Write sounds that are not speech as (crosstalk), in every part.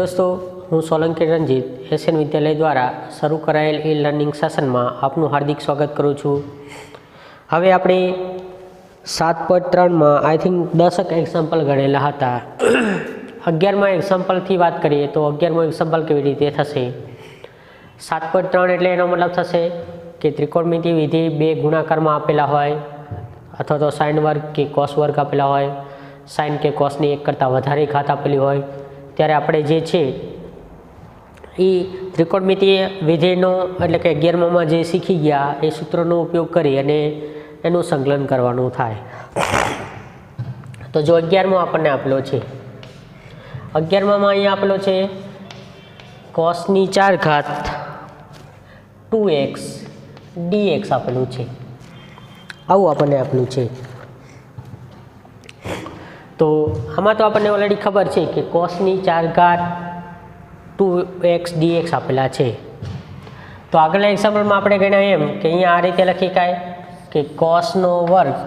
દોસ્તો, હું સોલંકી રંજીત એશિયન વિદ્યાલય દ્વારા શરૂ કરાયેલ ઈ લર્નિંગ સેશનમાં આપનું હાર્દિક સ્વાગત કરું છું. હવે આપણે સાત પોઈન્ટ ત્રણમાં આઈ થિંક દસક એક્ઝામ્પલ ગણેલા હતા. અગિયારમાં એક્ઝામ્પલથી વાત કરીએ તો અગિયારમાં એક્ઝામ્પલ કેવી રીતે થશે? સાત પોઈન્ટ ત્રણ એટલે એનો મતલબ થશે કે ત્રિકોણમિતિ વિધિ બે ગુણાકારમાં આપેલા હોય, અથવા તો સાઇન વર્ગ કે કોસ વર્ગ આપેલા હોય સાઇન કે કોસની એક કરતાં વધારે ઘાત આપેલી હોય ત્યારે આપણે જે છે એ ત્રિકોણમિતિય વિધેયનો એટલે કે અગિયારમાં જે શીખી ગયા, એ સૂત્રનો ઉપયોગ કરી અને એનું સંકલન કરવાનું થાય. તો જો અગિયારમો આપણને આપેલો છે. અગિયારમાં અહીંયા આપેલો છે કોસની ચાર ઘાત ટુ એક્સ ડીએક્સ આપેલું છે. આવું આપણને આપેલું છે. તો આમાં તો આપણને ઓલરેડી ખબર છે કે કોસની ચાર ઘાત ટુ એક્સ ડીએક્સ આપેલા છે. તો આગળના એક્ઝામ્પલમાં આપણે ગણ્યા એમ કે અહીંયા આ રીતે લખી શકાય કે કોસનો વર્ગ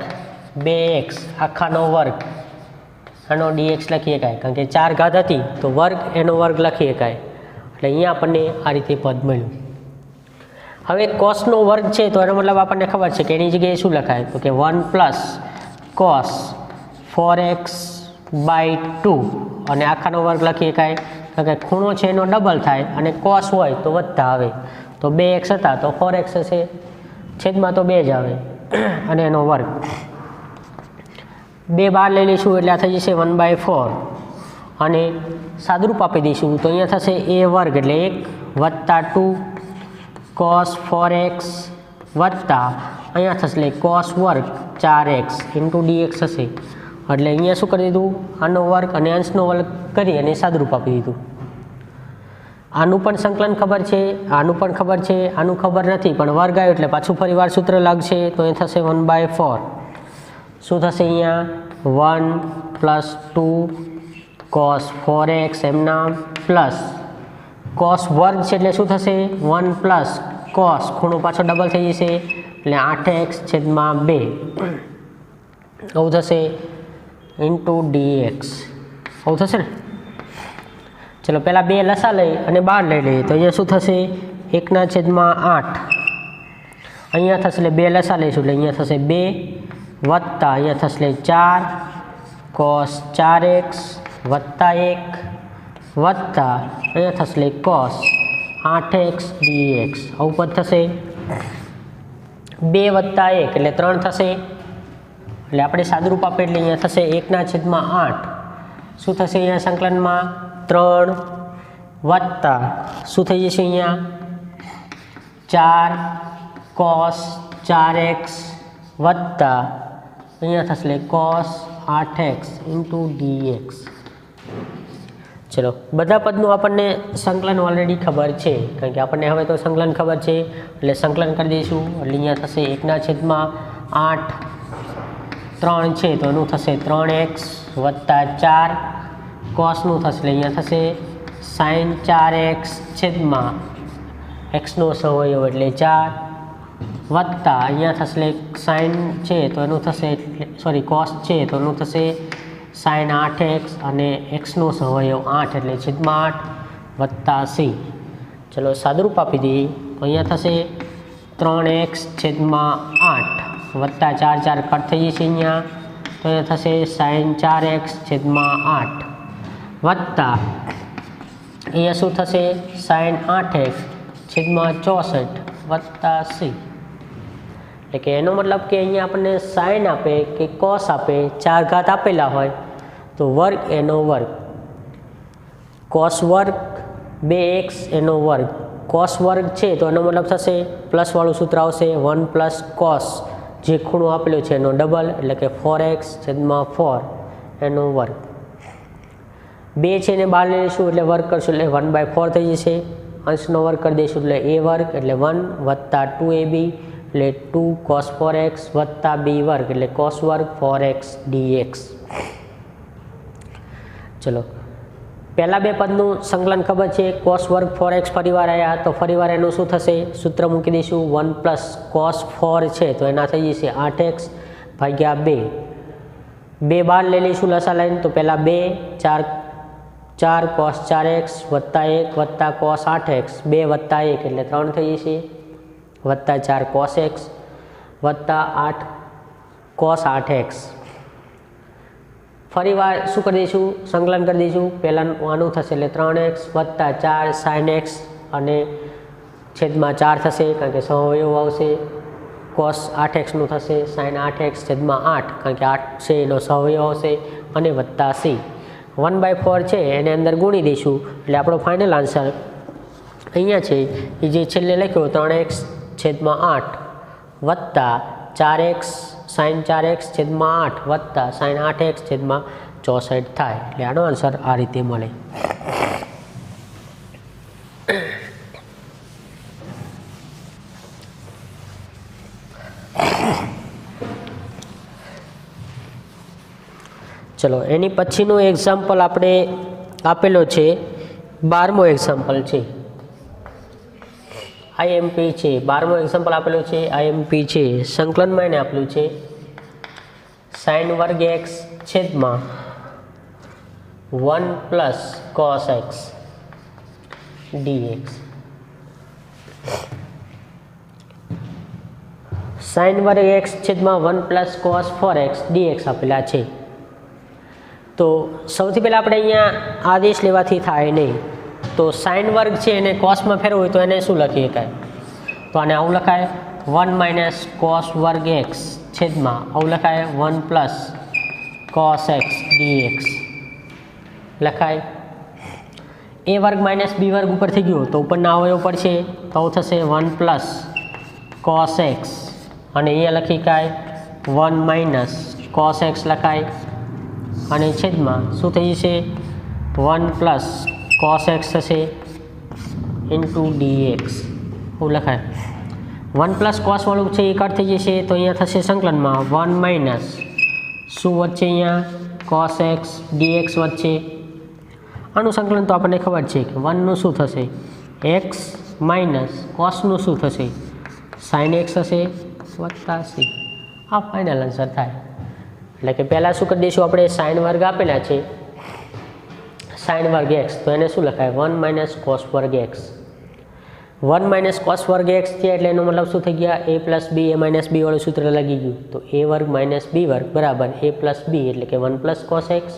બે એક્સ આખાનો વર્ગ, આનો ડીએક્સ લખી શકાય કારણ કે ચાર ઘાત હતી તો વર્ગ, એનો વર્ગ લખી શકાય એટલે અહીંયા આપણને આ રીતે પદ મળ્યું. હવે કોસનો વર્ગ છે તો એનો મતલબ આપણને ખબર છે કે એની જગ્યાએ શું લખાય? તો કે one plus cos four x by two. અને આખાનો વર્ગ લખી શકાય તો કે ખૂણો છે એનો ડબલ થાય અને કોસ હોય તો વધતા આવે. તો બે એક્સ હતા, તો ફોર એક્સ હશે. છેદમાં તો બે જ આવે. અને એનો વર્ગ. બે બાર લઈ લઈશું એટલે આ થઈ જશે વન બાય ફોર અને સાદરૂપ આપી દઈશું. તો અહીંયા થશે એ વર્ગ એટલે એક વત્તા ટુ કોસ ફોર એક્સ વત્તા. અહીંયા થશે એટલે કોસ વર્ગ ચાર એક્સ. ઇન્ટુ ડીએક્સ હશે. એટલે અહીંયા શું કરી દીધું? આનો વર્ગ અને અંશનો વર્ગ કરી અને સાદરૂપ આપી દીધું. આનું પણ સંકલન ખબર છે, આનું પણ ખબર છે, આનું ખબર નથી, પણ વર્ગ આવ્યો એટલે પાછું ફરીવાર સૂત્ર લાગશે, તો એ થશે વન બાય ફોર શું થશે અહીંયા? One plus two cos four x એમના પ્લસ કોસ વર્ગ છે એટલે શું થશે? વન પ્લસ કોસ ખૂણો પાછો ડબલ થઈ જશે, એટલે આઠ એક્સ છેદમાં બે. આવું થશે. ઇન્ટુ ડી એક્સ આવું થશે ને? ચલો, પહેલાં બે લસા લઈ અને બાર લઈ લઈએ. તો અહીંયા શું થશે? એકના છેદમાં આઠ. અહીંયા થશે એટલે બે લસા લઈશું એટલે અહીંયા થશે બે વત્તા, અહીંયા થશે એટલે ચાર કોસ ચાર એક્સ વત્તા એક વત્તા, અહીંયા થશે એટલે કોસ આઠ એક્સ ડી એક્સ. આવું પદ થશે બે વત્તા એક એટલે ત્રણ થશે. એટલે આપણે સાદરૂપ આપે એટલે અહીંયા થશે એકના છેદમાં આઠ. શું થશે અહીંયા સંકલનમાં? ત્રણ વત્તા. શું થઈ જશે અહીંયા? ચાર કોસ ચાર એક્સ વત્તા. અહીંયા થશે એટલે કોસ આઠ એક્સ ઇન્ટુ ડી એક્સ ચલો, બધા પદનું આપણને સંકલન ઓલરેડી ખબર છે. કારણ કે આપણને હવે તો સંકલન ખબર છે. એટલે સંકલન કરી દઈશું. એટલે અહીંયા થશે એકના છેદમાં આઠ ત્રણ છે, તો એનું થશે ત્રણ એક્સ વત્તા ચાર. કોસનું થશે, એટલે અહીંયા થશે સાઈન ચાર એક્સ છેદમાં એક્સનો સવયવ એટલે ચાર. વત્તા અહીંયા થશે સાઈન છે, તો એનું થશે સોરી કોસ છે, તો એનું થશે સાઈન આઠ એક્સ અને એક્સનો સવયવ આઠ એટલે છેદમાં આઠ વત્તા સી. ચલો સાદરૂપ આપી દઈએ. તો અહીંયા થશે ત્રણ એક્સ છેદમાં આઠ. વત્તા ચાર ચાર કટ થઈ જશે અહીંયા. તો એ થશે સાઈન ચાર એક્સ છેદમાં આઠ. વત્તા અહીંયા શું થશે? સાઈન આઠ એક્સ છેદમાં ચોસઠ વત્તા સી. એટલે કે એનો મતલબ કે અહીંયા આપણને સાઈન આપે કે કોસ આપે, ચાર ઘાત આપેલા હોય, તો વર્ગ એનો વર્ગ. કોસ વર્ગ બે એક્સ એનો વર્ગ. કોસ વર્ગ છે તો એનો મતલબ થશે પ્લસવાળું સૂત્ર આવશે, વન પ્લસ કોસ. જે ખૂણો આપેલો છે એનો ડબલ એટલે કે ફોર એક્સ છેદમાં ફોર એનો વર્ગ. બે છે એને બહાર લઈશું, એટલે વર્ગ કરશું, એટલે વન બાય ફોર થઈ જશે. અંશનો વર્ગ કરી દઈશું, એટલે એ વર્ગ, એટલે વન વત્તા ટુ એ બી એટલે ટુ કોસ ફોર એક્સ વત્તા બી વર્ગ, એટલે કોસ વર્ગ ફોર એક્સ ડી એક્સ ચલો પહેલાં બે પદનું સંકલન ખબર છે કોસ વર્ગ ફોર એક્સ ફરીવાર આવ્યા તો ફરીવાર એનું શું થશે? સૂત્ર મૂકી દઈશું વન પ્લસ કોસ ફોર છે, તો એના થઈ જશે આઠ એક્સ ભાગ્યા બે. બે બાર લઈ લઈશું લસા લાઈન, તો પહેલાં બે, ચાર ચાર કોસ ચાર એક્સ વત્તા એક વત્તા કોસ આઠ એક્સ બે વત્તા એક, એટલે ત્રણ થઈ જશે. વત્તા ચાર કોસ એક્સ વત્તા આઠ કોસ આઠ એક્સ ફરી વાર શું કરી દઈશું? સંકલન કરી દઈશું. પહેલાં આનું થશે એટલે ત્રણ એક્સ વત્તા ચાર સાઇન એક્સ અને છેદમાં ચાર થશે કારણ કે સહવયવ આવશે. કોસ આઠ એક્સનું થશે સાઇન આઠ એક્સ છેદમાં આઠ કારણ કે આઠ છે એનો સહવયવ આવશે અને વત્તા સી. વન બાય ફોર છે એને અંદર ગુણી દઈશું. એટલે આપણો ફાઇનલ આન્સર અહીંયા છે. એ જે છેલ્લે લખ્યો ત્રણ એક્સ છેદમાં આઠ વત્તા ચાર એક્સ સાઇન ચાર એક્સ છેદમાં આઠ વત્તા સાઇન આઠ એક્સ છેદમાં ચોસઠ થાય. એટલે આનો આન્સર આ રીતે મળે. ચલો, એની પછીનું એક્ઝામ્પલ આપણે આપેલો છે. બારમો એક્ઝામ્પલ છે. આઈએમપી છે, બારમો એક્ઝામ્પલ આપેલો છે આઈએમપી છે સંકલનમાં એને આપેલું છે. સાઇન વર્ગ એક્સ છેદમાં one plus cos x dx sine વર્ગ એક્સ છેદમાં one plus cos four x dx આપેલા છે. તો સૌથી પહેલાં આપણે અહીંયા આદેશ લેવાથી થાય નહીં. તો સાઇન વર્ગ છે, એને કોસમાં ફેરવું હોય તો એને શું લખી શકાય? તો આને આવું લખાય વન માઇનસ કોસ વર્ગ એક્સ છેદમાં, આવું લખાય one plus cos x dx લખાય. એ વર્ગ માઇનસ બી વર્ગ ઉપર થઈ ગયું, તો ઉપરના અવયવ પર છે, તો આવું થશે વન પ્લસ કોસ એક્સ અને અહીંયા લખી શકાય વન માઇનસ કોસ એક્સ લખાય. અને છેદમાં, શું થઈ જશે? વન પ્લસ કોસ એક્સ થશે ઇન્ટુ ડીએક્સ એવું લખાય. વન પ્લસ કોસવાળું છે, એ કટ થઈ જશે, તો અહીંયા થશે સંકલનમાં વન માઇનસ શું વચ્ચે અહીંયા? કોસ એક્સ ડીએક્સ વચ્ચે આનું સંકલન તો આપણને ખબર છે કે વનનું શું થશે? એક્સ માઇનસ કોસનું શું થશે? સાઇન એક્સ હશે વત્તા સી આ ફાઇનલ આન્સર થાય. એટલે કે પહેલાં શું કરી દઈશું? આપણે સાઇન વર્ગ આપેલા છે. સાઇન વર્ગ એક્સ, તો એને શું લખાય? વન માઇનસ કોસ વર્ગ એક્સ. વન માઇનસ કોસ વર્ગ એક્સ છે એટલે એનો મતલબ શું થઈ ગયા? એ પ્લસ બી, એ માઇનસ બી વાળું સૂત્ર લાગી ગયું. તો એ વર્ગ માઇનસ બી વર્ગ બરાબર એ પ્લસ બી એટલે કે વન પ્લસ કોસ એક્સ.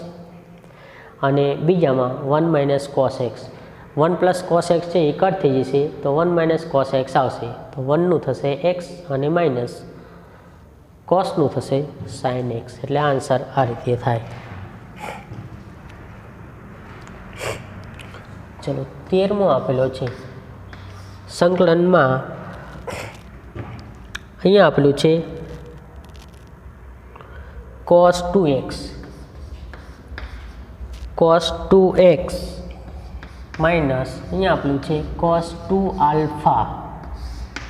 અને બીજામાં one minus cos x. One plus cos x છે એ કટ થઈ જશે, તો વન માઇનસ કોસ એક્સ આવશે. તો વનનું થશે એક્સ અને માઇનસ કોસનું થશે સાઇન એક્સ. એટલે આન્સર આ રીતે થાય. ચલો, તેરમો આપેલો છે. સંકલનમાં અહીંયા આપેલું છે cos two x cos two x minus અહીંયા આપેલું છે કોસ ટુ આલ્ફા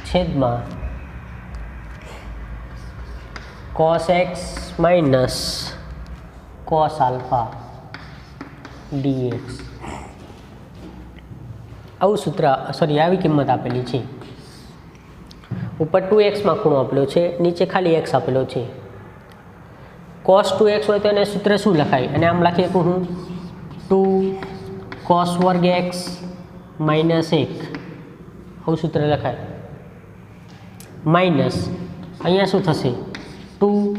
છેદમાં cos x minus cos alpha dx આવું સૂત્ર સોરી આવી કિંમત આપેલી છે. ઉપર ટુ એક્સમાં ખૂણો આપેલો છે, નીચે ખાલી એક્સ આપેલો છે. કોસ ટુ એક્સ હોય તો એને સૂત્ર શું લખાય? અને આમ લખીએ શકું હું? ટુ કોસ વર્ગ એક્સ માઇનસ એક. આવું સૂત્ર લખાય. માઇનસ અહીંયા શું થશે? ટુ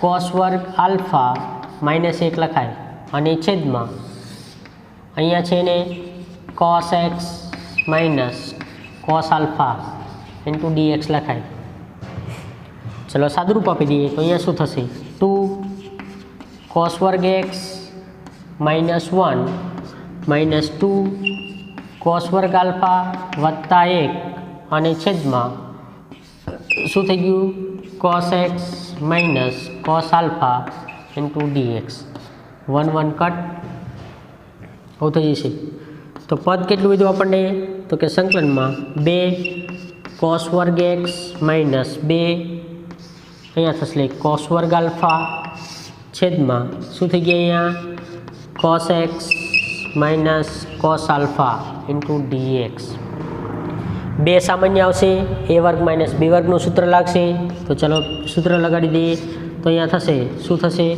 કોસ વર્ગ આલ્ફા માઇનસ એક લખાય. અને છેદમાં. અહીંયા છે ને cos x minus cos alpha into dx લખાય. ચલો સાદુરૂપ આપી દઈએ. તો અહીંયા શું થશે? ટુ કોસ વર્ગ x minus one minus two cos વર્ગ આલ્ફા વત્તા એક. અને છેદમાં શું થઈ ગયું? Cos x minus cos alpha into dx one one cut આવું થઈ જશે. તો પદ કેટલું બધું આપણને? તો કે સંકલનમાં બે કોસ વર્ગ એક્સ માઇનસ બે. અહીંયા થશે કોસ વર્ગ આલ્ફા છેદમાં શું થઈ ગયા અહીંયા? Cos x minus cos alpha into dx બે સામાન્ય આવશે, એ વર્ગ માઇનસ બી વર્ગનું સૂત્ર લાગશે. તો ચલો સૂત્ર લગાડી દઈએ. તો અહીંયા થશે, શું થશે?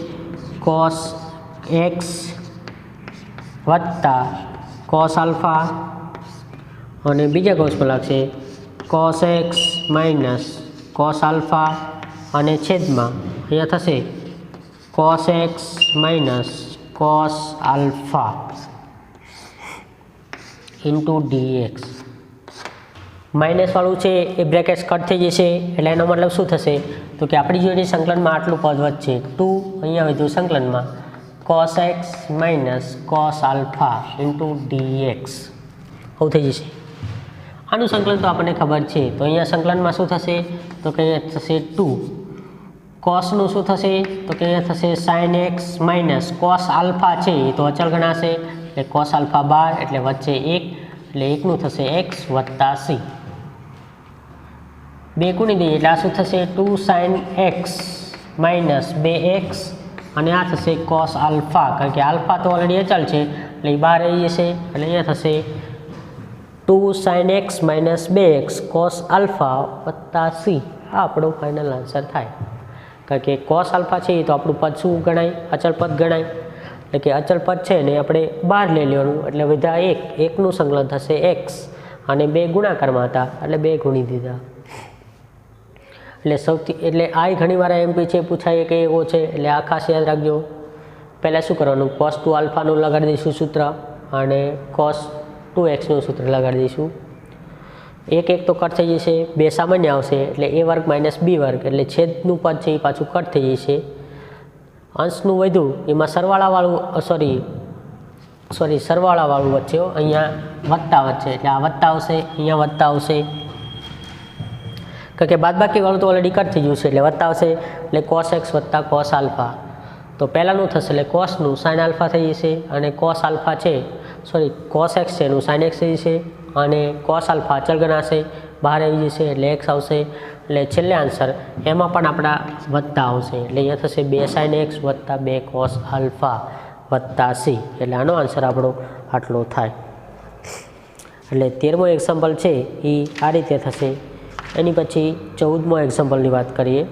કોસ એક્સ વત્તા કોસ આલ્ફા અને બીજા કોષમાં લાગશે cos x minus cos alpha અને છેદમાં, અહીંયા થશે cos x minus cos alpha into dx માઇનસવાળું છે, એ બ્રેકેટ્સ કટ થઈ જશે, એટલે એનો મતલબ શું થશે? તો કે આપણી જોડે સંકલનમાં આટલું પદ વધશે. ટુ અહીંયા વધ્યું સંકલનમાં. Cos x minus cos alpha into dx આવું થઈ જશે. આનું સંકલન તો આપણને ખબર છે. તો અહીંયા સંકલનમાં શું થશે? તો કે અહીંયા થશે ટુ કોસનું શું થશે? તો કે અહીંયા થશે sine x minus cos alpha છે. એ તો અચળ ગણાશે. એટલે કોસ આલ્ફા બાર, એટલે વચ્ચે એક. એટલે એકનું થશે એક્સ વત્તા સી બે કુણી દઈએ એટલે આ શું થશે? ટુ સાઇન એક્સ માઇનસ બે એક્સ અને આ થશે કોસ આલ્ફા, કારણ કે આલ્ફા તો ઓલરેડી અચલ છે. એટલે એ બહાર આવી જશે એટલે અહીંયા થશે ટુ સાઇન એક્સ માઇનસ બે એક્સ કોસ આલ્ફા વત્તા સી આ આપણો ફાઇનલ આન્સર થાય. કારણ કે કોસ આલ્ફા છે એ તો આપણું પદ શું ગણાય? અચલ પદ ગણાય. એટલે કે અચલ પદ છે ને આપણે બહાર લઈ લેવાનું. એટલે બધા એક, એકનું સંકલન થશે એક્સ અને બે ગુણાકારમાં હતા. એટલે બે ગુણી દીધા. એટલે સૌથી, એટલે આય ઘણીવાર એમપી છે, પૂછાય કે એવો છે, એટલે આ ખાસ યાદ રાખજો. પહેલાં શું કરવાનું? કોસ ટુ આલ્ફાનું લગાડી દઈશું સૂત્ર અને કોસ ટુ એક્સનું સૂત્ર લગાડી દઈશું. એક એક તો કટ થઈ જશે, બે સામાન્ય આવશે, એટલે એ વર્ગ માઇનસ બી વર્ગ, એટલે છેદનું પદ છે એ પાછું કટ થઈ જશે. અંશનું વધ્યું એમાં સરવાળાવાળું સોરી સોરી સરવાળાવાળું વચ્ચે અહીંયા વત્તા વચ્ચે, એટલે આ વત્તા આવશે, અહીંયા વત્તા આવશે. કારણ કે બાદબાકીવાળું તો ઓલરેડી કટ થઈ ગયું છે, એટલે વત્તા આવશે એટલે કોસ એક્સ વત્તા કોસ આલ્ફા. તો પહેલાંનું થશે એટલે કોસનું સાઇન આલ્ફા થઈ જશે અને કોસ આલ્ફા છે સોરી કોસ એક્સ છે, એનું સાઇન એક્સ થઈ જશે અને કોસ આલ્ફા અચળ ગણાશે, બહાર આવી જશે, એટલે એક્સ આવશે. એટલે છેલ્લે આન્સર એમાં પણ આપણા વત્તા આવશે, એટલે અહીંયા થશે બે સાઇન એક્સ વત્તા બે કોસ આલ્ફા વત્તા સી એટલે આનો આન્સર આપણો આટલો થાય. એટલે તેરમો એક્ઝામ્પલ છે એ આ રીતે થશે. એની પછી ચૌદમો એક્ઝામ્પલની વાત કરીએ.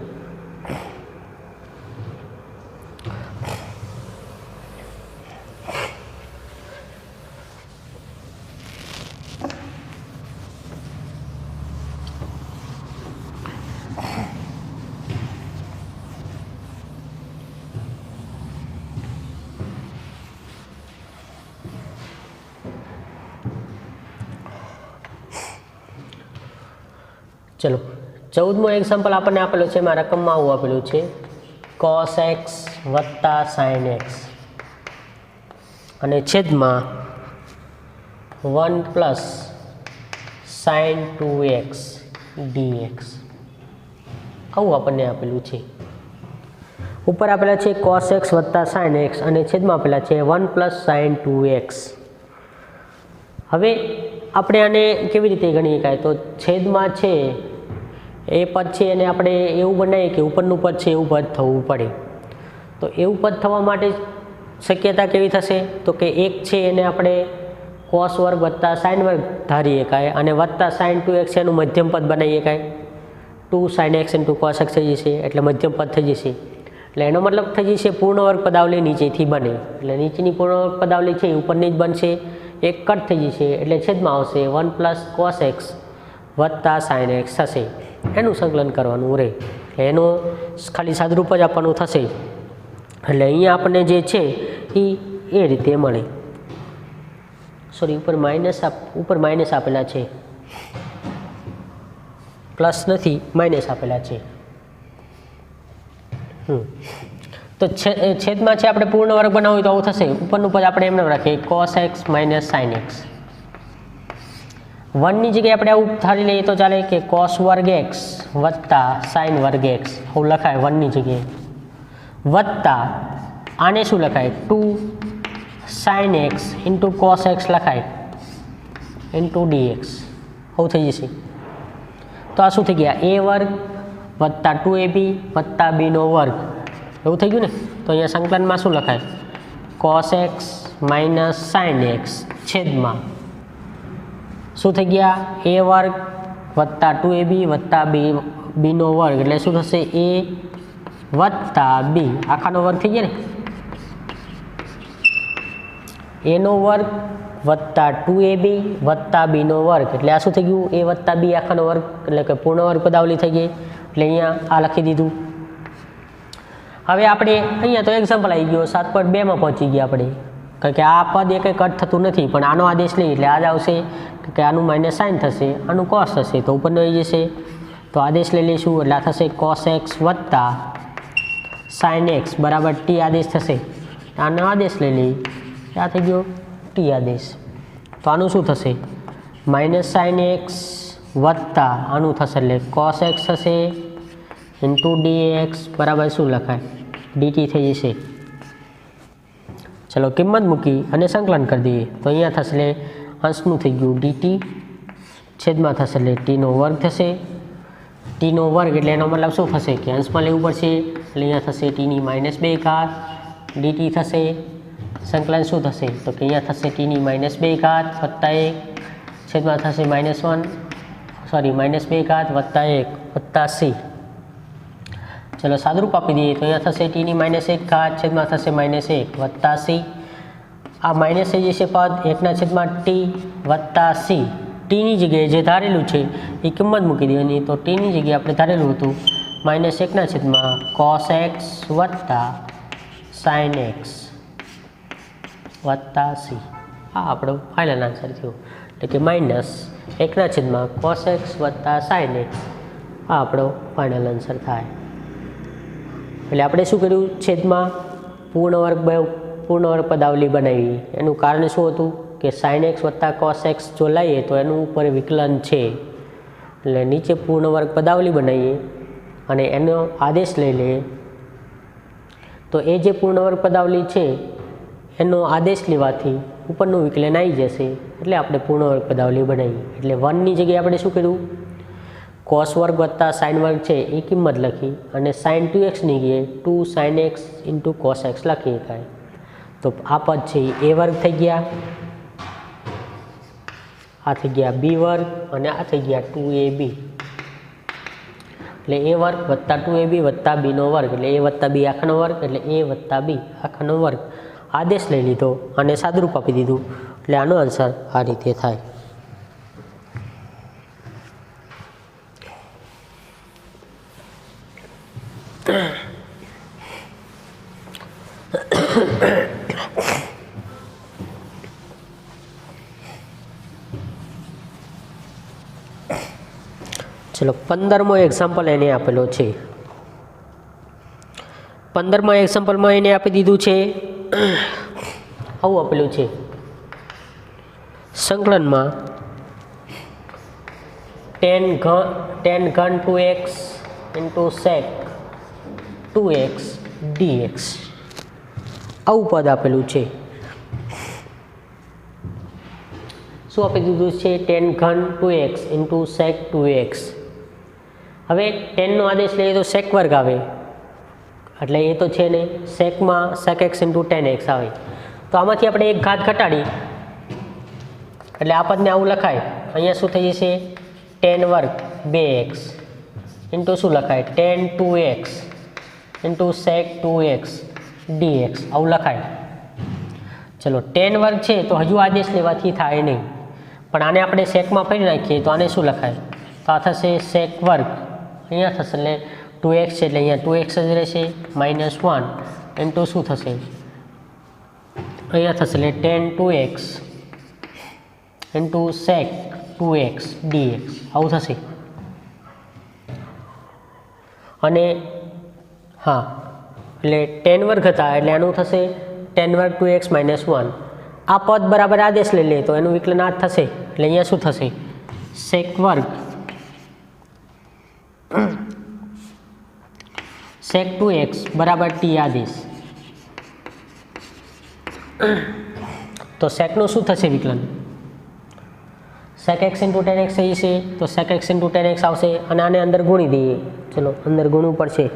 ચલો, ચૌદમો એક્ઝામ્પલ આપણને આપેલો છે એમાં રકમમાં આવું આપેલું છે. કોસ એક્સ વત્તા સાઇન એક્સ અને છેદમાં one plus sine two x dx. આવું આપણને આપેલું છે. ઉપર આપેલા છે કોસ એક્સ વત્તા સાઇન એક્સ અને છેદમાં આપેલા છે one plus sine two x. હવે આપણે આને કેવી રીતે ગણી શકાય તો છેદમાં છે એ પદ છે એને આપણે એવું બનાવીએ કે ઉપરનું પદ છે એવું પદ થવું પડે. તો એવું પદ થવા માટે શક્યતા કેવી થશે? તો કે એક છે એને આપણે કોસ વર્ગ વત્તા સાઇન વર્ગ ધારી શકાય અને વત્તા સાઇન ટુ એક્સ એનું મધ્યમ પદ બનાવી શકાય two sine x two cos x થઈ જશે, એટલે મધ્યમ પદ થઈ જશે. એટલે એનો મતલબ થઈ જશે પૂર્ણ વર્ગ પદાવલી નીચેથી બને. એટલે નીચેની પૂર્ણ વર્ગ પદાવલી છે એ ઉપરની જ બનશે, એક કટ થઈ જશે, એટલે છેદમાં આવશે. વન પ્લસ કોસ એક્સ વત્તા સાઇન એક્સ થશે. એનું સંકલન કરવાનું રહે એનું ખાલી સાદરૂપ જ આપવાનું થશે. એટલે અહીંયા આપણને જે છે એ એ રીતે મળે. સોરી ઉપર માઇનસ આપ, ઉપર માઇનસ આપેલા છે. પ્લસ નથી માઇનસ આપેલા છે. તો છેદમાં છે, આપણે પૂર્ણ વર્ગ બનાવ્યું તો આવું થશે. ઉપરનું પદ આપણે એમને રાખીએ. Cos x minus sine x વનની જગ્યાએ આપણે આવું ધારી લઈએ તો ચાલે કે કોસ વર્ગ એક્સ વત્તા સાઇન વર્ગ એક્સ આવું લખાય વનની જગ્યાએ. વત્તા આને શું લખાય? Two sine x into cos x લખાય. ઇન્ટુ ડીએક્સ આવું થઈ જશે. તો આ શું થઈ ગયા? એ વર્ગ વત્તા ટુ એ બી વત્તા બીનો વર્ગ. એવું થઈ ગયું ને? તો અહીંયા સંકલનમાં શું લખાય? Cos x minus sine x છેદમાં શું થઈ ગયા? એ વર્ગ વત્તા ટુ એ બી વત્તા બી બીનો વર્ગ. એટલે શું થશે? એ વત્તા બી આખાનો વર્ગ થઈ ગયો ને? એનો વર્ગ વત્તા ટુ એ બી વત્તા બીનો વર્ગ. એટલે આ શું થઈ ગયું? એ વત્તા બી આખાનો વર્ગ, એટલે કે પૂર્ણ વર્ગ પદાવલી થઈ ગઈ. એટલે અહીંયા આ લખી દીધું. હવે આપણે, અહીંયા તો એક્ઝામ્પલ આવી ગયો. સાત પોઈન્ટ બેમાં પહોંચી ગયા આપણે. કારણ કે આ પદ એ કંઈ કટ થતું નથી, પણ આનો આદેશ લઈ એટલે આ જ આવશે. કે આનું માઇનસ સાઇન થશે, આનું કોસ થશે, તો ઉપરનો આવી જશે. તો આદેશ લઈ લઈશું, એટલે આ થશે કોસ એક્સ વત્તા સાઇન એક્સ બરાબર ટી આદેશ થશે. આનો આદેશ લઈ લઈ આ થઈ ગયો? ટી આદેશ. તો આનું શું થશે? માઇનસ સાઇન એક્સ વત્તા આનું થશે એટલે કોસ એક્સ થશે. ઇન્ટુ ડી એક્સ બરાબર શું લખાય? ડીટી થઈ જશે. ચલો કિંમત મૂકી અને સંકલન કરી દઈએ. તો અહીંયા થશે એટલે અંશનું થઈ ગયું ડીટી છેદમાં થશે એટલે ટીનો વર્ગ થશે. ટીનો વર્ગ એટલે એનો મતલબ શું થશે કે અંશમાં લેવું પડશે? એટલે અહીંયા થશે ટીની માઇનસ બે ઘાત. ડીટી થશે. સંકલન શું થશે? તો કે અહીંયા થશે ટીની માઇનસ બે ઘાત વત્તા એક. છેદમાં થશે માઇનસ વન. સોરી, માઇનસ બે ઘાત વત્તા એક વત્તા સી. ચલો સાદરૂપ આપી દઈએ. તો અહીંયા થશે ટીની માઇનસ એક ઘાત છેદમાં થશે માઇનસ એક, વત્તા સી. આ માઇનસ જે છે પદ, એકના છેદમાં ટી, વત્તા સી. ટીની જગ્યાએ જે ધારેલું છે, એ કિંમત મૂકી દેવાની. તો ટીની જગ્યાએ આપણે ધારેલું હતું માઇનસ એકના છેદમાં કોસ એક્સ વત્તા સાઇન એક્સ વત્તા સી. આ આપણો ફાઇનલ આન્સર થયો. એટલે કે માઇનસ એકના છેદમાં કોસ એક્સ વત્તા સાઇન એક્સ આ આપણો ફાઇનલ આન્સર થાય. એટલે આપણે શું કર્યું? છેદમાં પૂર્ણ વર્ગ પૂર્ણ પદાવલી બનાવી. એનું કારણ શું હતું કે સાઇન એક્સ વત્તા કોસ એક્સ જો લઈએ તો એનું ઉપર વિકલન છે. એટલે નીચે પૂર્ણ વર્ગ પદાવલી બનાવીએ અને એનો આદેશ લઈ લઈએ. તો એ જે પૂર્ણ વર્ગ પદાવલી છે, એનો આદેશ લેવાથી ઉપરનું વિકલન આવી જશે. એટલે આપણે પૂર્ણ વર્ગ પદાવલી બનાવી. એટલે વનની જગ્યાએ આપણે શું કર્યું? કોસ વર્ગ વત્તા સાઇન વર્ગ છે એ કિંમત લખી અને સાઇન ટુ એક્સની નીકળીએ two sine x into cos x લખી શકાય. તો આ પદ છે એ વર્ગ થઈ ગયા. આ થઈ ગયા બી વર્ગ અને આ થઈ ગયા ટુ એ બી એટલે એ વર્ગ વત્તા ટુ એ બી વત્તા બીનો વર્ગ, એટલે એ વત્તા બી આખાનો વર્ગ, એટલે એ વત્તા બી આખાનો વર્ગ. આદેશ લઈ લીધો અને સાદરૂપ આપી દીધું. એટલે આનો આન્સર આ રીતે થાય. ચલો પંદરમો એક્ઝામ્પલ એને આપેલો છે. પંદરમા એક્ઝામ્પલમાં એને આપી દીધું છે. આવું આપેલું છે. સંકલનમાં ટેન ઘન ટેન ઘન two x into sec two x dx આવું પદ આપેલું છે. શું આપી દીધું છે? ટેન ઘન two x into sec two x હવે ટેનનો આદેશ લઈએ તો સેક વર્ગ આવે. એટલે એ તો છે ને સેકમાં sec x into tan x આવે. તો આમાંથી આપણે એક ઘાત ઘટાડી. એટલે આ પદને આવું લખાય. અહીંયા શું થઈ જશે? ટેન વર્ગ બે એક્સ ઇન્ટુ શું લખાય? Tan two x into sec two x d x આવું લખાય. ચલો ટેન વર્ગ છે તો હજુ આદેશ લેવાથી થાય નહીં. પણ આને આપણે સેકમાં ફરી નાખીએ તો આને શું લખાય? તો આ થશે સેક વર્ગ. અહીંયા થશે એટલે ટુ એક્સ છે એટલે અહીંયા ટુ એક્સ જ રહેશે માઇનસ વન ઇન્ટુ શું થશે? અહીંયા થશે એટલે tan two x into sec two x d x આવું થશે. અને હા, એટલે ટેન વર્ગ હતા એટલે આનું થશે ટેન વર્ગ ટુ એક્સ માઇનસ વન આ પદ બરાબર આદેશ લઈ લે તો એનું વિકલન આ થશે. એટલે અહીંયા શું થશે? સેક વર્ગ. સેક ટુ એક્સ બરાબર ટી આદેશ. તો સેકનું શું થશે વિકલન? Sec x into tan x થઈ જશે, તો sec x into tan x આવશે અને આને અંદર ગુણી દઈએ. ચલો, અંદર ગુણવું પડશે.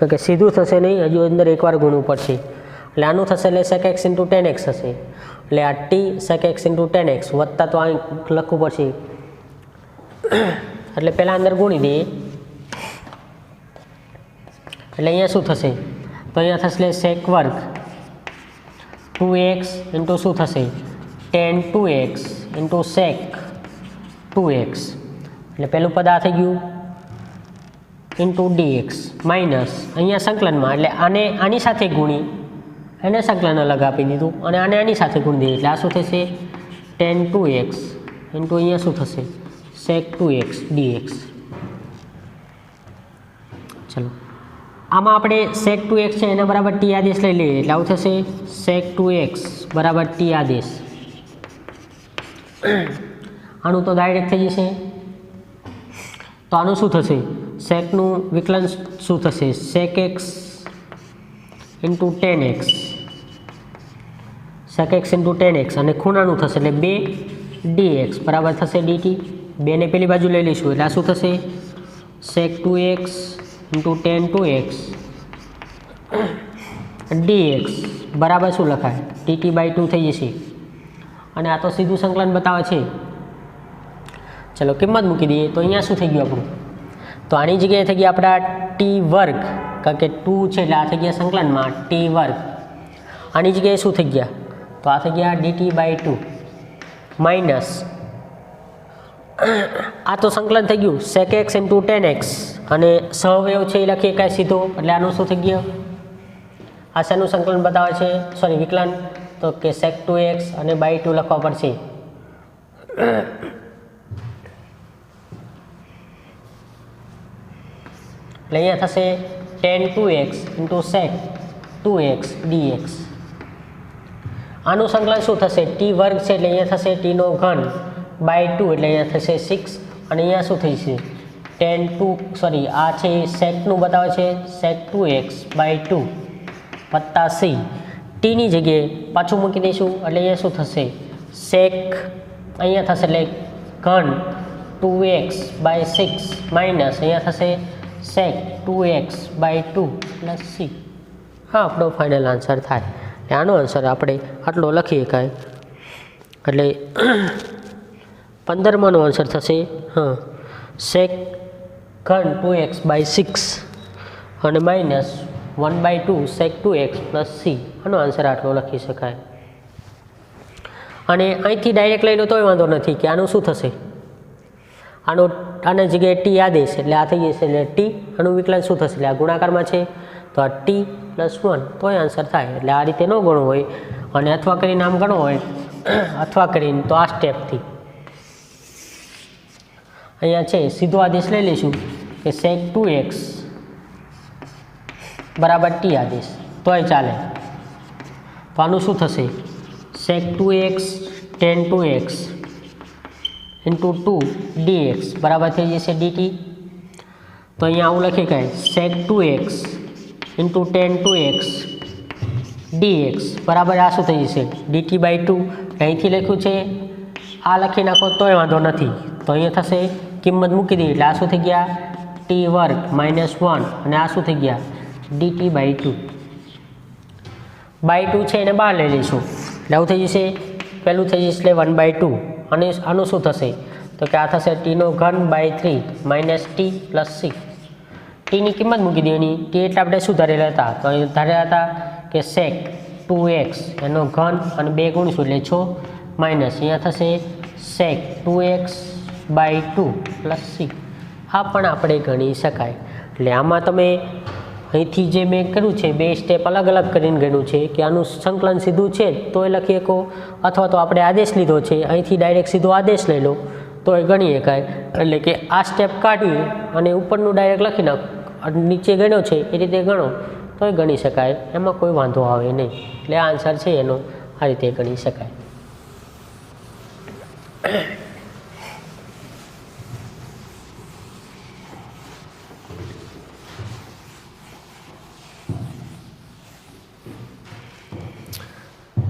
કારણ કે સીધું થશે નહીં, હજુ અંદર એકવાર ગુણવું પડશે. એટલે આનું થશે, એટલે sec x into tan x થશે. એટલે આ T sec x into tan x વત્તા તો અહીં લખવું પડશે. એટલે પહેલાં અંદર ગુણી દઈએ. એટલે અહીંયા શું થશે? તો અહીંયા થશે સેક વર્ગ ટુ એક્સ ઇન્ટુ શું થશે? Tan two x into sec two x. એટલે પહેલું પદ આ થઈ ગયું. ઇન્ટુ ડીએક્સ માઇનસ અહીંયા સંકલનમાં, એટલે આને આની સાથે ગુણી, એને સંકલન અલગ આપી દીધું અને આને આની સાથે ગુણી દીધું. એટલે આ શું થશે? ટેન ટુ એક્સ ઇન્ટુ અહીંયા શું થશે? સેક ટુ એક્સ ડીએક્સ ચલો. આમાં આપણે સેક ટુ એક્સ છે એના બરાબર ટી આદેશ લઈ લઈએ. એટલે આવું થશે સેક ટુ એક્સ બરાબર ટી આદેશ. આનું તો ડાયરેક્ટ થઈ જશે. તો આનું શું થશે? સેકનું વિકલન શું થશે? Sec x into tan x sec x into tan x અને ખૂણાનું થશે એટલે બે ડી એક્સ બરાબર થશે ડીટી બેને પેલી બાજુ લઈ લઈશું. એટલે આ શું થશે? Sec two x into tan two x d x બરાબર શું લખાય? ડીટી બાય ટુ થઈ જશે. અને આ તો સીધું સંકલન બતાવે છે. ચલો કિંમત મૂકી દઈએ. તો અહીંયા શું થઈ ગયું આપણું? તો આની જગ્યાએ થઈ ગયા આપણા ટી વર્ગ, કારણ કે ટુ છે એટલે આ થઈ ગયા સંકલનમાં ટી વર્ગ. આની જગ્યાએ શું થઈ ગયા? તો આ થઈ ગયા ડીટી બાય ટુ માઇનસ આ તો સંકલન થઈ ગયું. Sec x into tan x અને સહવયવ છે એ લખીએ કાંઈ સીધો? એટલે આનું શું થઈ ગયું? આ શેનું સંકલન બતાવે છે સોરી વિકલન તો કે સેક ટુ એક્સ અને બાય ટુ લખવા પડશે. એટલે અહીંયા થશે tan two x into sec two x d x આનું સંકલન શું થશે? ટી વર્ગ છે, એટલે અહીંયા થશે ટીનો ઘન બાય ટુ એટલે અહીંયા થશે સિક્સ અને અહીંયા શું છે ટેન ટુ સોરી આ છે સેકનું બતાવે છે sec two x by two વત્તા સી ટીની જગ્યાએ પાછું મૂકી દઈશું, એટલે અહીંયા શું થશે? સેક અહીંયા થશે, એટલે ઘન two x by six minus અહીંયા થશે sec two x by two plus c હા, આપણો ફાઇનલ આન્સર થાય. આનો આન્સર આપણે આટલો લખી શકાય. એટલે (clears throat) પંદરમાંનો આન્સર થશે, હા. સેક ઘન ટુ એક્સ બાય સિક્સ અને minus one by two sec two x plus c. આનો આન્સર આટલો લખી શકાય. અને અહીંથી ડાયરેક્ટ લઈ લો તોય વાંધો નથી કે આનું શું થશે? આનો આના જગ્યાએ ટી આદેશ એટલે આ થઈ જશે એટલે ટી. આનું વિકલન શું થશે? એટલે આ ગુણાકારમાં છે. તો આ ટી પ્લસ વન. તોય આન્સર થાય. એટલે આ રીતે ન ગણવું હોય. અને અથવા કરીને આમ ગણો હોય, અથવા કરીને તો આ સ્ટેપથી અહીંયા છે. સીધો આદેશ લઈ લઈશું. કે સેક ટુ એક્સ બરાબર ટી આદેશ તોય ચાલે તો આનું શું થશે sec two x tan two x into two d x બરાબર થઈ જશે ડીટી તો અહીંયા આવું લખી કાંઈ sec two x into tan two x d x બરાબર આ શું થઈ જશે ડીટી બાય ટુ અહીંથી લખ્યું છે આ લખી નાખો તોય વાંધો નથી તો અહીંયા થશે કિંમત મૂકી દઈએ એટલે આ શું થઈ ગયા ટી વર્ગ માઇનસ વન અને આ શું થઈ ગયા? D t by two by two છે, એને બહાર લઈ લઈશું. એટલે આવું થઈ જશે. પહેલું થઈ જશે વન બાય ટુ અને આનું શું થશે? તો કે આ થશે ટીનો ઘન by three minus t plus c ટીની કિંમત મૂકી દેવાની. ટી એટલે આપણે શું ધારેલા હતા? તો અહીં ધારેલા હતા કે સેક ટુ એક્સ એનો ઘન અને બે ગુણીશું એટલે છ માઇનસ અહીંયા થશે sec two x by two plus c આ પણ આપણે ગણી શકાય. એટલે આમાં તમે અહીંથી જે મેં કર્યું છે, બે સ્ટેપ અલગ અલગ કરીને ગણ્યું છે કે આનું સંકલન સીધું છે તો એ લખી શકો. અથવા તો આપણે આદેશ લીધો છે, અહીંથી ડાયરેક્ટ સીધો આદેશ લઈ લો તો એ ગણી શકાય. એટલે કે આ સ્ટેપ કાઢી અને ઉપરનું ડાયરેક્ટ લખી નાખ નીચે ગણ્યો છે, એ રીતે ગણો તો એ ગણી શકાય. એમાં કોઈ વાંધો આવે નહીં. એટલે આ આન્સર છે એનો, આ રીતે ગણી શકાય.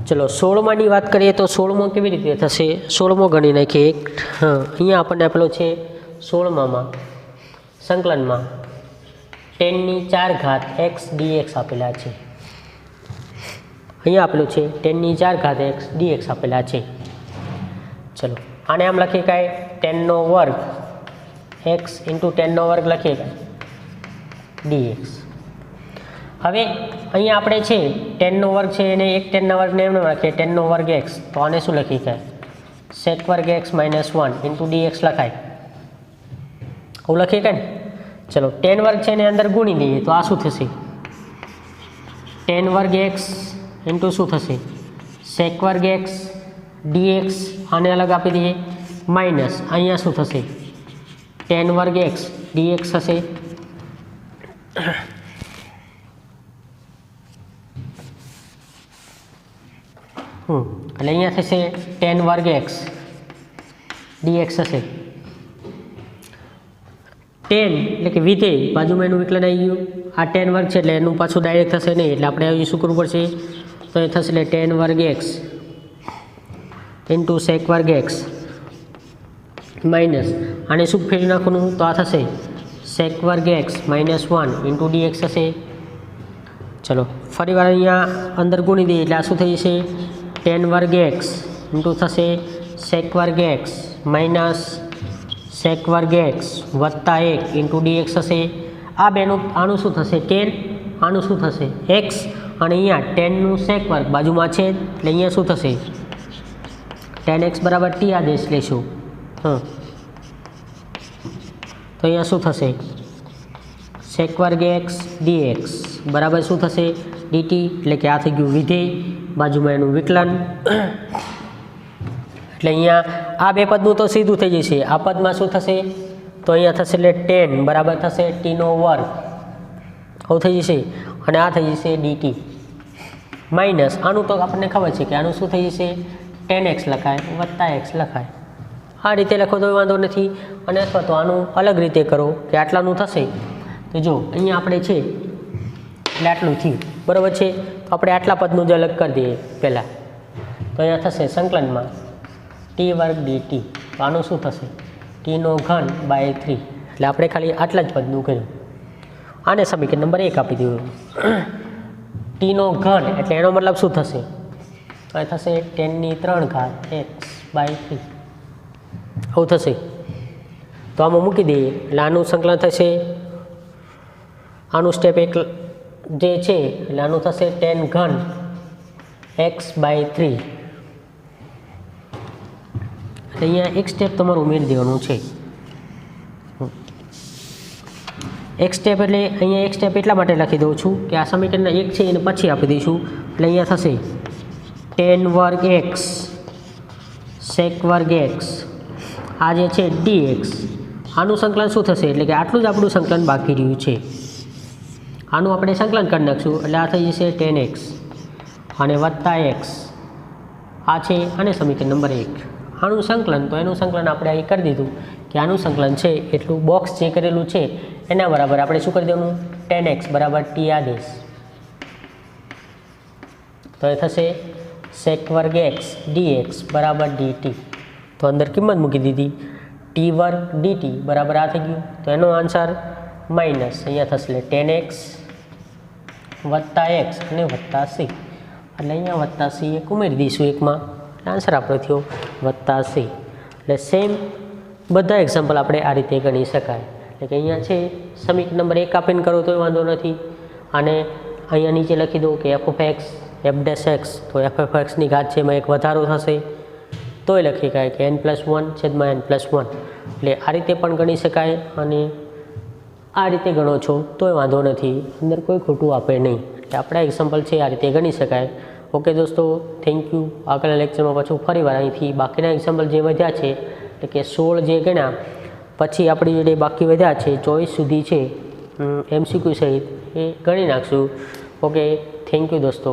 ચલો, સોળમાની વાત કરીએ તો સોળમો કેવી રીતે થશે? સોળમો ગણી નાખીએ એક. અહીંયા આપણને આપેલો છે સોળમામાં, સંકલનમાં. ટેનની ચાર ઘાત એક્સ ડીએક્સ આપેલા છે. અહીંયા આપેલું છે ટેનની ચાર ઘાત એક્સ ડીએક્સ આપેલા છે. ચલો, આને આમ લખીએ કાંઈ? ટેનનો વર્ગ એક્સ ઇન્ટુ ટેનનો વર્ગ લખીએ કાંઈ? ડીએક્સ. હવે અહીંયા આપણે છે ટેનનો વર્ગ છે એને એક ટેનના વર્ગને એમને રાખીએ ટેનનો વર્ગ એક્સ. તો આને શું લખી શકાય? સેક વર્ગ x minus one into d x લખાય હું લખીએ કે ચલો, ટેન વર્ગ છે એને અંદર ગુણી દઈએ તો આ શું થશે? ટેન વર્ગ એક્સ ઇન્ટુ શું થશે? સેક વર્ગ એક્સ ડીએક્સ, આને અલગ આપી દઈએ. માઇનસ, અહીંયા શું થશે? ટેન વર્ગ એક્સ ડીએક્સ થશે એટલે અહીંયા થશે ટેન વર્ગ એક્સ. ડીએક્સ હશે. ટેન, એટલે કે વિધેય બાજુમાં એનું વિકલન આવી ગયું. આ ટેન વર્ગ છે એટલે એનું પાછું ડાયરેક્ટ થશે નહીં. એટલે આપણે અહીં શું કરવું પડશે? તો એ થશે એટલે ટેન વર્ગ એક્સ ઇન્ટુ સેક વર્ગ એક્સ માઇનસ. આને શું ફેરી નાખવાનું? તો આ થશે સેક વર્ગ x minus one into d x થશે ચલો ફરી વાર અહીંયા અંદર ગુણી દઈએ એટલે આ શું થઈ જશે? ટેન વર્ગ એક્સ ઇન્ટુ થશે સેક વર્ગ એક્સ માઇનસ સેક વર્ગ એક્સ વત્તા એક ઇન્ટુ ડીએક્સ થશે. આ બેનું આનું શું થશે? ટેન આનું શું થશે? એક્સ અને અહીંયા ટેનનું સેક વર્ગ બાજુમાં છે. એટલે અહીંયા શું થશે? ટેન એક્સ બરાબર ટી આદેશ લેશું. હં. તો અહીંયા શું થશે? સેક વર્ગ એક્સ ડી એક્સ બરાબર શું થશે? ડીટી એટલે કે આ થઈ ગયું વિધેય. બાજુમાં એનું વિકલન એટલે અહીંયા આ બે પદનું તો સીધું થઈ જશે. આ પદમાં શું થશે? તો અહીંયા થશે એટલે ટેન, બરાબર થશે ટીનો વર્ગ. આવું થઈ જશે. અને આ થઈ જશે ડીટી માઇનસ, આનું તો આપણને ખબર છે કે આનું શું થઈ જશે? ટેન એક્સ લખાય, વત્તા એક્સ લખાય. આ રીતે લખો તો વાંધો નથી. અને અથવા તો આનું અલગ રીતે કરો કે આટલાનું થશે. તો જો, અહીંયા આપણે છે, એટલે આટલું થયું. બરાબર છે? આપણે આટલા પદનું જ અલગ કરી દઈએ પહેલાં. તો અહીંયા થશે સંકલનમાં ટી વર્ગ ડી ટી આનું શું થશે? ટીનો ઘન બાય થ્રી એટલે આપણે ખાલી આટલા જ પદનું કર્યું. આને સમીકરણ નંબર એક આપી દીધું. (clears throat) ટીનો ઘન, એટલે એનો મતલબ શું થશે? એ થશે ટેનની ત્રણ ઘાત એક્સ બાય થ્રી આવું થશે. તો આમાં મૂકી દઈએ. એટલે આનું સંકલન થશે. આનું સ્ટેપ એક જે છે, એટલે આનું થશે ટેન ઘન એક્સ બાય થ્રી એટલે અહીંયા એક સ્ટેપ તમારું ઉમેરી દેવાનું છે. એક સ્ટેપ એટલે અહીંયા એક સ્ટેપ એટલા માટે લખી દઉં છું કે આ સમીકરણના એક છે, એને પછી આપી દઈશું. એટલે અહીંયા થશે ટેન વર્ગ એક્સ સેક વર્ગ એક્સ આ જે છે ડી એક્સ આનું સંકલન શું થશે? એટલે કે આટલું જ આપણું સંકલન બાકી રહ્યું છે. આનું આપણે સંકલન કરી નાખશું. એટલે આ થઈ જશે ટેન એક્સ અને વત્તા એક્સ આ છે અને સમીકરણ નંબર એક. આનું સંકલન, તો એનું સંકલન આપણે અહીં કરી દીધું કે આનું સંકલન છે, એટલું બોક્સ જે કરેલું છે, એના બરાબર આપણે શું કરી દેવાનું? ટેન એક્સ બરાબર ટી આદેશ તો એ થશે સેક વર્ગ એક્સ ડી એક્સ બરાબર ડીટી તો અંદર કિંમત મૂકી દીધી. ટી વર્ગ ડીટી બરાબર આ થઈ ગયું. તો એનો આન્સર માઇનસ અહીંયા થશે ટેન એક્સ વત્તા એક્સ અને વત્તા સી એટલે અહીંયા વત્તા સી એક ઉમેરી દઈશું એકમાં. આન્સર આપણો થયો વત્તા સી એટલે સેમ બધા એક્ઝામ્પલ આપણે આ રીતે ગણી શકાય. એટલે કે અહીંયા છે, સમીક નંબર એક આપીને કરો તોય વાંધો નથી. અને અહીંયા નીચે લખી દો કે f of x f dash x તો એફ એફ એક્સની ઘાત છે એમાં એક વધારો થશે. તોય લખી શકાય કે એન પ્લસ વન છેદમાં એન પ્લસ વન એટલે આ રીતે પણ ગણી શકાય અને આ રીતે ગણો છો, તોય વાંધો નથી. અંદર કોઈ ખોટું આપે નહીં. એટલે આપણા એક્ઝામ્પલ છે, આ રીતે ગણી શકાય. ઓકે દોસ્તો થેન્ક યુ આગળના લેક્ચરમાં પાછું ફરીવાર અહીંથી બાકીના એક્ઝામ્પલ જે વધ્યા છે, એટલે કે સોળ જે ગણ્યા, પછી આપણી જોડે બાકી વધ્યા છે, ચોવીસ સુધી છે એમસીક્યુ સહિત, એ ગણી નાખશું. ઓકે થેન્ક યુ દોસ્તો.